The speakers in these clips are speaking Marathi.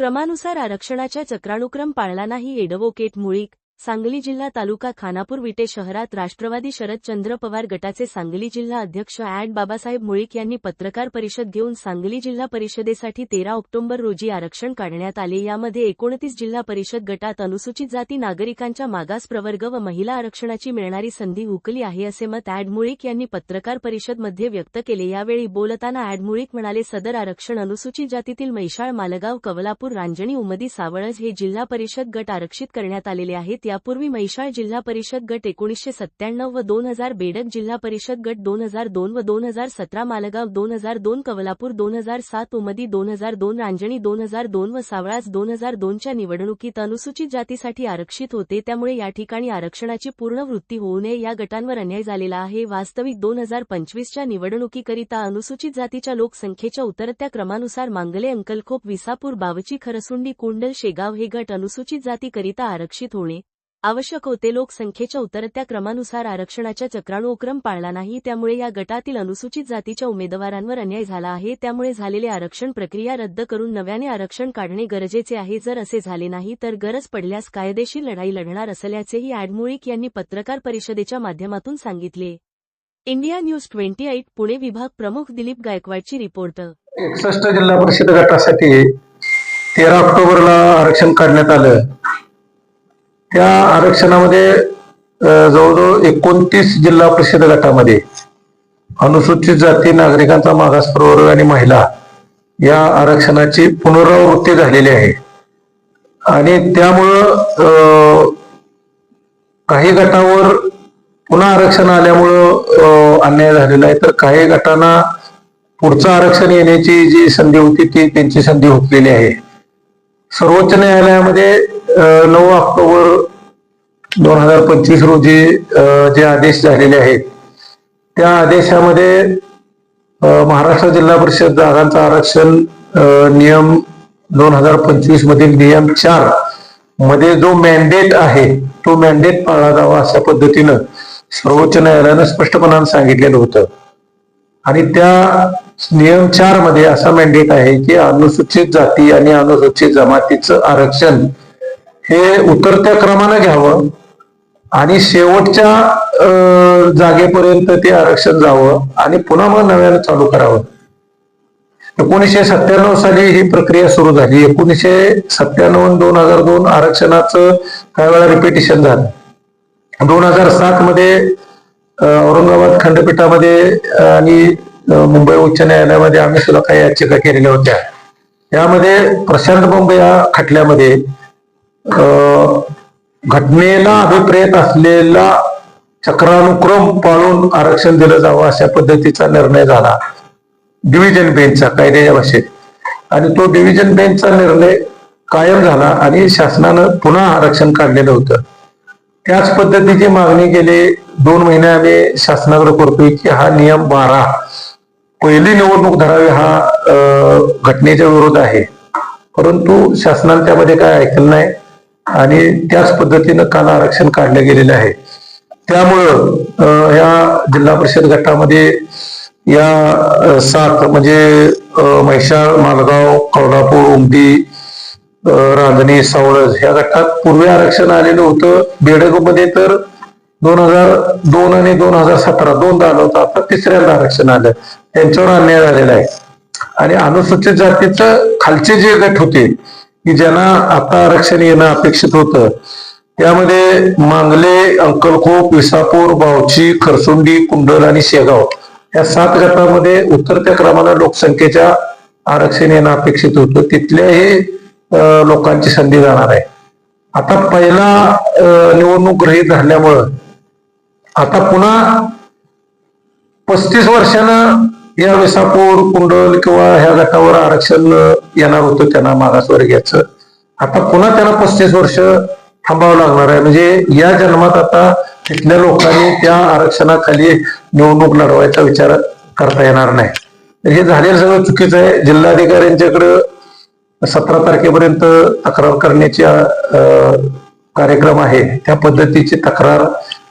क्रमानुसार आरक्षणाच्या चक्रानुक्रम पाळला नाही एडव्होकेट मुळीक सांगली जिल्हा तालुका खानापूर विटे शहरात राष्ट्रवादी शरदचंद्र पवार गटाचे सांगली जिल्हा अध्यक्ष ॲड बाबासाहेब मुळीक यांनी पत्रकार परिषद घेऊन सांगली जिल्हा परिषदेसाठी तेरा ऑक्टोबर रोजी आरक्षण काढण्यात आले. यामध्ये एकोणतीस जिल्हा परिषद गटात अनुसूचित जाती नागरिकांच्या मागास प्रवर्ग व महिला आरक्षणाची मिळणारी संधी हुकली आहे असे मत ॲड मुळीक यांनी पत्रकार परिषदमध्ये व्यक्त केले. यावेळी बोलताना ॲड मुळीक म्हणाले सदर आरक्षण अनुसूचित जातीतील मैशाळ मालगाव कवलापूर रांजणी उमदी सावळज हे जिल्हा परिषद गट आरक्षित करण्यात आलेले आहेत. यापूर्वी मैशाळ जिल्हा परिषद गट एकोणीसशे सत्त्याण्णव व दोन हजार बेडक जिल्हा परिषद गट दोन हजार दोन व दोन हजार सतरा मालगाव दोन हजार दोन कवलापूर दोन हजार सात उमदी दोन हजार दोन रांजणी दोन हजार दोन व सावळाज दोन हजार दोनच्या निवडणुकीत अनुसूचित जातीसाठी आरक्षित होते. त्यामुळे या ठिकाणी आरक्षणाची पूर्ण वृत्ती होऊ नये. या गटांवर अन्याय झालेला आहे. वास्तविक दोन हजार पंचवीसच्या निवडणुकीकरिता अनुसूचित जातीच्या लोकसंख्येच्या उतरत्या क्रमानुसार मांगले अंकलखोप विसापूर बावची खरसुंडी कुंडल शेगाव हे गट अनुसूचित जातीकरिता आरक्षित होणे. आवश्यक होते लोकसंख्येच्या उतरत्या क्रमानुसार आरक्षणाच्या चक्रानुक्रम पाळला नाही त्यामुळे या गटातील अनुसूचित जातीच्या उमेदवारांवर अन्याय झाला आहे त्यामुळे झालेले आरक्षण प्रक्रिया रद्द करून नव्याने आरक्षण काढणे गरजेचे आहे. जर असे झाले नाही तर गरज पडल्यास कायदेशीर लढाई लढणार असल्याचेही ॲडमुळीक यांनी पत्रकार परिषदेच्या माध्यमातून सांगितले. India news twenty eight Pune विभाग प्रमुख दिलीप गायकवाडची रिपोर्ट. एकसष्ट जिल्हा परिषद गटासाठी तेरा ऑक्टोबरला आरक्षण काढण्यात आलं. त्या आरक्षणामध्ये जवळजवळ एकोणतीस जिल्हा परिषद गटामध्ये अनुसूचित जाती नागरिकांचा मागास प्रवर्ग आणि महिला या आरक्षणाची पुनरावृत्ती झालेली आहे. आणि त्यामुळं अं, काही गटावर पुन्हा आरक्षण आल्यामुळं अन्याय झालेला आहे. तर काही गटांना पुढचं आरक्षण येण्याची जी संधी होती ती त्यांची संधी हुकलेली आहे. सर्वोच्च न्यायालयामध्ये नऊ ऑक्टोबर दोन हजार पंचवीस रोजी जे आदेश झालेले आहेत त्या आदेशामध्ये महाराष्ट्र जिल्हा परिषद जागांचं आरक्षण नियम दोन हजार पंचवीस मधील नियम चारमध्ये जो मॅन्डेट आहे तो मॅन्डेट पाळला जावा अशा पद्धतीनं सर्वोच्च न्यायालयानं स्पष्टपणानं सांगितलेलं होतं. आणि त्या नियम चारमध्ये असा मॅन्डेट आहे की अनुसूचित जाती आणि अनुसूचित जमातीचं आरक्षण हे उतरत्या क्रमानं घ्यावं आणि शेवटच्या अं, जागेपर्यंत ते आरक्षण जावं आणि पुन्हा मग नव्यानं चालू करावं. एकोणीसशे सत्त्याण्णव साली ही प्रक्रिया सुरू झाली. एकोणीसशे सत्त्याण्णव दोन हजार दोन आरक्षणाचं काही वेळा रिपिटिशन झालं. दोन हजार सात मध्ये औरंगाबाद खंडपीठामध्ये आणि मुंबई उच्च न्यायालयामध्ये आम्ही सुद्धा काही याचिका केलेल्या होत्या. यामध्ये प्रशांत बंब या खटल्यामध्ये घटनेला अभिप्रेत असलेला चक्रानुक्रम पाळून आरक्षण दिलं जावं अशा पद्धतीचा निर्णय झाला. डिव्हिजन बेंचचा कायद्याच्या भाषेत. आणि तो डिव्हिजन बेंचचा निर्णय कायम झाला आणि शासनानं पुन्हा आरक्षण काढलेलं होतं. त्याच पद्धतीची मागणी गेले दोन महिने आम्ही शासनाकडे करतोय की हा नियम बारा. पहिली निवडणूक धरावी हा घटनेच्या विरोध आहे. परंतु शासनाने त्यामध्ये काय ऐकलं नाही. आणि त्याच पद्धतीनं काल आरक्षण काढलं गेलेलं आहे. त्यामुळं या जिल्हा परिषद गटामध्ये या सात म्हणजे महिषाळ मालगाव कोल्हापूर उमटी रांजणी सावळज ह्या गटात पूर्वी आरक्षण आलेलं होतं. बेडगमध्ये तर दोन हजार दोन आणि दोन हजार सतरा दोनदा आलं होतं. आता तिसऱ्यांदा आरक्षण आलं. त्यांच्यावर अन्याय झालेला आहे. आणि अनुसूचित जातीचं खालचे जे गट होते की ज्यांना आता आरक्षण येणं अपेक्षित होतं त्यामध्ये मांगले अंकलखोप विसापूर बावची खरसुंडी कुंडल आणि शेगाव या सात गटामध्ये उतरत्या क्रमानं लोकसंख्येच्या आरक्षण येणं अपेक्षित होतं. तिथल्याही लोकांची संधी जाणार आहे. आता पहिला निवडणूक गृहीत धरल्यामुळं आता पुन्हा पस्तीस वर्षानं या विसापूर कुंडल किंवा ह्या गटावर आरक्षण येणार होतं त्यांना मागासवर्गीयाचं आता पुन्हा त्यांना पस्तीस वर्ष थांबावं लागणार आहे. म्हणजे या जन्मात आता तिथल्या लोकांनी त्या आरक्षणाखाली निवडणूक लढवायचा विचार करता येणार नाही. तर हे झालेलं सगळं चुकीचं आहे. जिल्हाधिकाऱ्यांच्याकडं सतरा तारखेपर्यंत तक्रार करण्याची कार्यक्रम आहे. त्या पद्धतीची तक्रार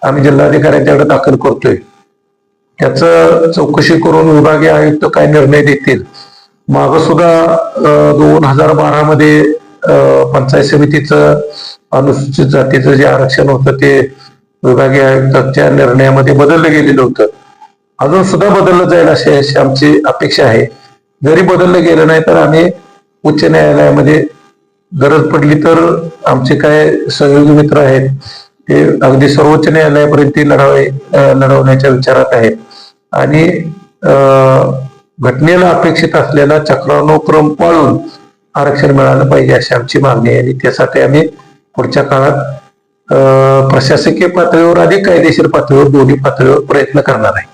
आम्ही जिल्हाधिकाऱ्यांच्याकडे दाखल करतोय. त्याचं चौकशी करून विभागीय आयुक्त काय निर्णय देतील? माग सुद्धा दोन हजार बारा मध्ये पंचायत समितीचं अनुसूचित जातीचं जे आरक्षण होतं ते विभागीय आयुक्तांच्या निर्णयामध्ये बदललं गेलेलं होतं. अजून सुद्धा बदललं जाईल अशी अशी आमची अपेक्षा आहे. जरी बदललं गेलं नाही तर आम्ही उच्च न्यायालयामध्ये गरज पडली तर आमचे काय सहयोगी मित्र आहेत ते अगदी सर्वोच्च न्यायालयापर्यंत लढावे लढवण्याच्या विचारात आहेत आणि अं, घटनेला अपेक्षित असलेला चक्रानुक्रम पाळून आरक्षण मिळालं पाहिजे अशी आमची मागणी आहे. आणि त्यासाठी आम्ही पुढच्या काळात प्रशासकीय पातळीवर अधिक कायदेशीर पातळीवर दोन्ही पातळीवर प्रयत्न करणार आहे.